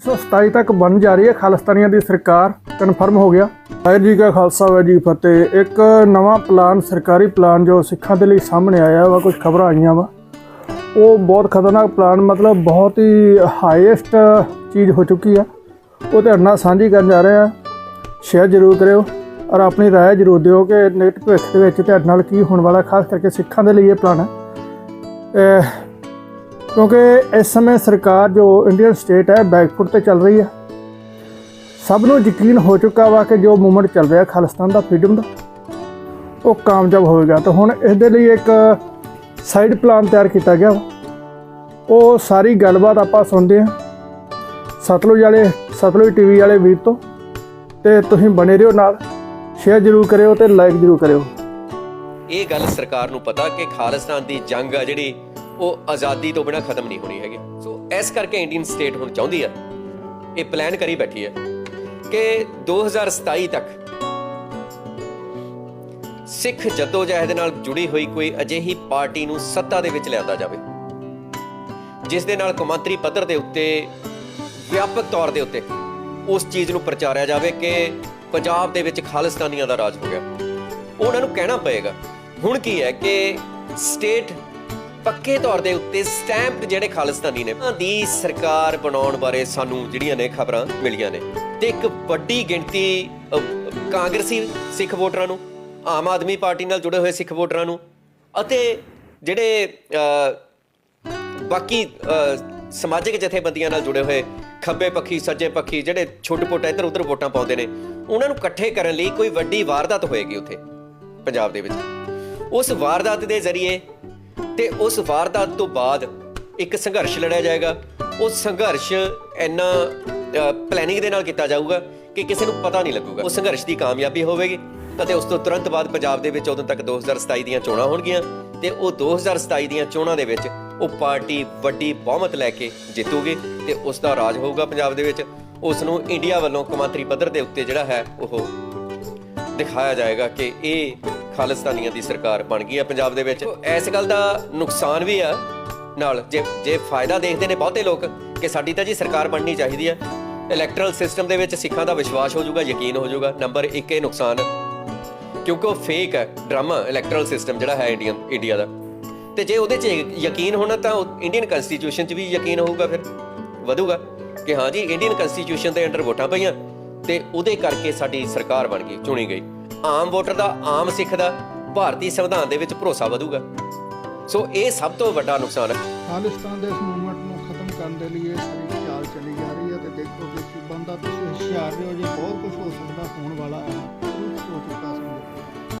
127 ਤੱਕ ਬਣ ਜਾ ਰਹੀ ਹੈ ਖਾਲਿਸਤਾਨੀਆਂ ਦੀ ਸਰਕਾਰ ਕਨਫਰਮ ਹੋ ਗਿਆ ਵਾਹਿਗੁਰੂ ਜੀ ਕਾ ਖਾਲਸਾ ਵਾਹਿਗੁਰੂ ਜੀ ਕੀ ਫਤਿਹ ਇੱਕ ਨਵਾਂ ਪਲਾਨ ਸਰਕਾਰੀ ਪਲਾਨ ਜੋ ਸਿੱਖਾਂ ਦੇ ਲਈ ਸਾਹਮਣੇ ਆਇਆ ਵਾ ਕੁਝ ਖਬਰਾਂ ਆਈਆਂ ਵਾ ਉਹ ਬਹੁਤ ਖਤਰਨਾਕ ਪਲਾਨ ਮਤਲਬ ਬਹੁਤ ਹੀ ਹਾਈਐਸਟ ਚੀਜ਼ ਹੋ ਚੁੱਕੀ ਆ ਉਹ ਤੁਹਾਡੇ ਨਾਲ ਸਾਂਝੀ ਕਰਨ ਜਾ ਰਹੇ ਆ ਸ਼ੇਅਰ ਜ਼ਰੂਰ ਕਰਿਓ ਔਰ ਆਪਣੀ رائے ਜ਼ਰੂਰ ਦਿਓ ਕਿ ਨੈਕਸਟ ਭਵਿੱਖ ਦੇ ਵਿੱਚ ਤੁਹਾਡੇ ਨਾਲ ਕੀ ਹੋਣ ਵਾਲਾ ਖਾਸ ਕਰਕੇ ਸਿੱਖਾਂ ਦੇ ਲਈ ਇਹ ਪਲਾਨ ਹੈ ਅਹ ਕਿਉਂਕਿ ਇਸ ਸਮੇਂ ਸਰਕਾਰ ਜੋ ਇੰਡੀਅਨ ਸਟੇਟ ਹੈ ਬੈਕਫੁੱਟ ਤੇ ਚੱਲ ਰਹੀ ਹੈ। ਸਭ ਨੂੰ ਯਕੀਨ ਹੋ ਚੁੱਕਾ ਵਾ ਕਿ ਜੋ ਮੂਵਮੈਂਟ ਚੱਲ ਰਿਹਾ, ਖਾਲਿਸਤਾਨ ਦਾ ਫਰੀडम ਦਾ, ਉਹ ਕਾਮਯਾਬ ਹੋਵੇਗਾ। ਤਾਂ ਹੁਣ ਇਸ ਦੇ ਲਈ ਇੱਕ ਸਾਈਡ ਪਲਾਨ ਤਿਆਰ ਕੀਤਾ ਗਿਆ ਵਾ। ਉਹ ਸਾਰੀ ਗੱਲਬਾਤ ਆਪਾਂ ਸੁਣਦੇ ਹਾਂ। ਸਤਲੁਜ ਵਾਲੇ, ਸਤਲੁਜ ਟੀਵੀ ਵਾਲੇ ਵੀਰ ਤੋਂ। ਤੇ ਤੁਸੀਂ ਬਣੇ ਰਹੋ ਨਾਲ। ਸ਼ੇਅਰ ਜ਼ਰੂਰ ਕਰਿਓ ਤੇ ਲਾਈਕ ਜ਼ਰੂਰ ਕਰਿਓ। ਇਹ ਗੱਲ ਸਰਕਾਰ ਨੂੰ ਪਤਾ ਕਿ ਖਾਲਿਸਤਾਨ ਦੀ ਜੰਗ ਆ ਜਿਹੜੀ ਉਹ ਆਜ਼ਾਦੀ ਤੋਂ ਬਿਨਾ ਖਤਮ ਨਹੀਂ ਹੋਣੀ ਹੈਗੀ। ਸੋ ਇਸ ਕਰਕੇ ਇੰਡੀਅਨ ਸਟੇਟ ਹੁਣ ਚਾਹੁੰਦੀ ਆ ਇਹ ਪਲਾਨ ਕਰੀ ਬੈਠੀ ਹੈ ਕਿ 2027 ਤੱਕ ਸਿੱਖ ਜਦੋਜਹਿਦ ਨਾਲ ਜੁੜੀ ਹੋਈ ਕੋਈ ਅਜਿਹੀ ਪਾਰਟੀ ਨੂੰ ਸੱਤਾ ਦੇ ਵਿੱਚ ਲਿਆਂਦਾ ਜਾਵੇ, ਜਿਸ ਦੇ ਨਾਲ ਕੌਮਾਂਤਰੀ ਪੱਧਰ ਦੇ ਉੱਤੇ, ਵਿਆਪਕ ਤੌਰ ਦੇ ਉੱਤੇ ਉਸ ਚੀਜ਼ ਨੂੰ ਪ੍ਰਚਾਰਿਆ ਜਾਵੇ ਕਿ ਪੰਜਾਬ ਦੇ ਵਿੱਚ ਖਾਲਿਸਤਾਨੀਆਂ ਦਾ ਰਾਜ ਹੋ ਗਿਆ। ਉਹਨਾਂ ਨੂੰ ਕਹਿਣਾ ਪਏਗਾ, ਹੁਣ ਕੀ ਹੈ ਕਿ ਸਟੇਟ ਪੱਕੇ ਤੌਰ ਦੇ ਉੱਤੇ ਸਟੈਂਪਡ ਜਿਹੜੇ ਖਾਲਿਸਤਾਨੀ ਨੇ, ਉਹਨਾਂ ਦੀ ਸਰਕਾਰ ਬਣਾਉਣ ਬਾਰੇ ਸਾਨੂੰ ਜਿਹੜੀਆਂ ਨੇ ਖਬਰਾਂ ਮਿਲੀਆਂ ਨੇ। ਤੇ ਇੱਕ ਵੱਡੀ ਗਿਣਤੀ ਕਾਂਗਰਸੀ ਸਿੱਖ ਵੋਟਰਾਂ ਨੂੰ, ਆਮ ਆਦਮੀ ਪਾਰਟੀ ਨਾਲ ਜੁੜੇ ਹੋਏ ਸਿੱਖ ਵੋਟਰਾਂ ਨੂੰ, ਅਤੇ ਜਿਹੜੇ ਬਾਕੀ ਸਮਾਜਿਕ ਜਥੇਬੰਦੀਆਂ ਨਾਲ ਜੁੜੇ ਹੋਏ ਖੱਬੇ ਪੱਖੀ, ਸੱਜੇ ਪੱਖੀ ਜਿਹੜੇ ਛੁੱਟ-ਪੁੱਟ ਇੱਧਰ ਉੱਧਰ ਵੋਟਾਂ ਪਾਉਂਦੇ ਨੇ, ਉਹਨਾਂ ਨੂੰ ਇਕੱਠੇ ਕਰਨ ਲਈ ਕੋਈ ਵੱਡੀ ਵਾਰਦਾਤ ਹੋਏਗੀ ਉੱਥੇ, ਪੰਜਾਬ ਦੇ ਵਿੱਚ। ਉਸ ਵਾਰਦਾਤ ਦੇ ਜ਼ਰੀਏ ਤੇ ਉਸ ਵਾਰਦਾਤ ਤੋਂ ਬਾਅਦ ਇੱਕ ਸੰਘਰਸ਼ ਲੜਿਆ ਜਾਏਗਾ। ਉਹ ਸੰਘਰਸ਼ ਇੰਨਾ ਪਲੈਨਿੰਗ ਦੇ ਨਾਲ ਕੀਤਾ ਜਾਊਗਾ ਕਿ ਕਿਸੇ ਨੂੰ ਪਤਾ ਨਹੀਂ ਲੱਗੂਗਾ। ਉਹ ਸੰਘਰਸ਼ ਦੀ ਕਾਮਯਾਬੀ ਹੋਵੇਗੀ ਅਤੇ ਉਸ ਤੋਂ ਤੁਰੰਤ ਬਾਅਦ ਪੰਜਾਬ ਦੇ ਵਿੱਚ ਉਦੋਂ ਤੱਕ 2027 ਦੀਆਂ ਚੋਣਾਂ ਹੋਣਗੀਆਂ ਤੇ ਉਹ 2027 ਦੀਆਂ ਚੋਣਾਂ ਦੇ ਵਿੱਚ ਉਹ ਪਾਰਟੀ ਵੱਡੀ ਬਹੁਮਤ ਲੈ ਕੇ ਜਿੱਤੂਗੀ ਤੇ ਉਸ ਦਾ ਰਾਜ ਹੋਊਗਾ ਪੰਜਾਬ ਦੇ ਵਿੱਚ। ਉਸ ਨੂੰ ਇੰਡੀਆ ਵੱਲੋਂ ਕੌਮਾਂਤਰੀ ਪੱਧਰ ਦੇ ਉੱਤੇ ਜਿਹੜਾ ਹੈ ਉਹ ਦਿਖਾਇਆ ਜਾਏਗਾ ਕਿ ਇਹ ਖਾਲਿਸਤਾਨੀਆਂ ਦੀ ਸਰਕਾਰ ਬਣ ਗਈ ਹੈ ਪੰਜਾਬ ਦੇ ਵਿੱਚ। ਇਸ ਗੱਲ ਦਾ ਨੁਕਸਾਨ ਵੀ ਆ। ਨਾਲ ਜੇ ਜੇ ਫਾਇਦਾ ਦੇਖਦੇ ਨੇ ਬਹੁਤੇ ਲੋਕ ਕਿ ਸਾਡੀ ਤਾਂ ਜੀ ਸਰਕਾਰ ਬਣਨੀ ਚਾਹੀਦੀ ਹੈ ਇਲੈਕਟਰਲ ਸਿਸਟਮ ਦੇ ਵਿੱਚ ਸਿੱਖਾਂ ਦਾ ਵਿਸ਼ਵਾਸ ਹੋ ਜਾਊਗਾ ਯਕੀਨ ਹੋ ਜਾਊਗਾ। ਨੰਬਰ 1 ਇਹ ਨੁਕਸਾਨ। ਕਿਉਂਕਿ ਉਹ ਫੇਕ ਹੈ ਡਰਾਮਾ ਇਲੈਕਟਰਲ ਸਿਸਟਮ ਜਿਹੜਾ ਹੈ ਇੰਡੀਅਨ ਇੰਡੀਆ ਦਾ। ਤੇ ਜੇ ਉਹਦੇ 'ਚ ਯਕੀਨ ਹੋਣਾ ਤਾਂ ਇੰਡੀਅਨ ਕਨਸਟੀਟਿਊਸ਼ਨ 'ਚ ਵੀ ਯਕੀਨ ਹੋਊਗਾ ਫਿਰ। ਵਧੂਗਾ ਕਿ ਹਾਂ ਜੀ ਇੰਡੀਅਨ ਕਨਸਟੀਟਿਊਸ਼ਨ ਦੇ ਅੰਡਰ ਵੋਟਾਂ ਪਈਆਂ ਤੇ ਉਹਦੇ ਕਰਕੇ ਸਾਡੀ ਸਰਕਾਰ ਬਣ ਗਈ ਚੁਣੀ ਗਈ। ਆਮ ਵੋਟਰ ਦਾ ਆਮ ਸਿੱਖ ਦਾ ਭਾਰਤੀ ਸੰਵਿਧਾਨ ਦੇ ਵਿੱਚ ਭਰੋਸਾ ਵਧੂਗਾ। ਸੋ ਇਹ ਸਭ ਤੋਂ ਵੱਡਾ ਨੁਕਸਾਨ ਹੈ। ਖਾਲਿਸਤਾਨ ਦੇ ਇਸ ਮੂਵਮੈਂਟ ਨੂੰ ਖਤਮ ਕਰਨ ਦੇ ਲਈ ਇਹ ਸਾਰੀ ਚਾਲ ਚੱਲੀ ਜਾ ਰਹੀ ਹੈ ਤੇ ਦੇਖੋ ਕਿ ਬੰਦਾ ਤੁਸੀਂ ਹੁਸ਼ਿਆਰ ਰਹੋ ਜੇ, ਬਹੁਤ ਕੁਝ ਹੋ ਸਕਦਾ ਹੋਣ ਵਾਲਾ ਹੈ।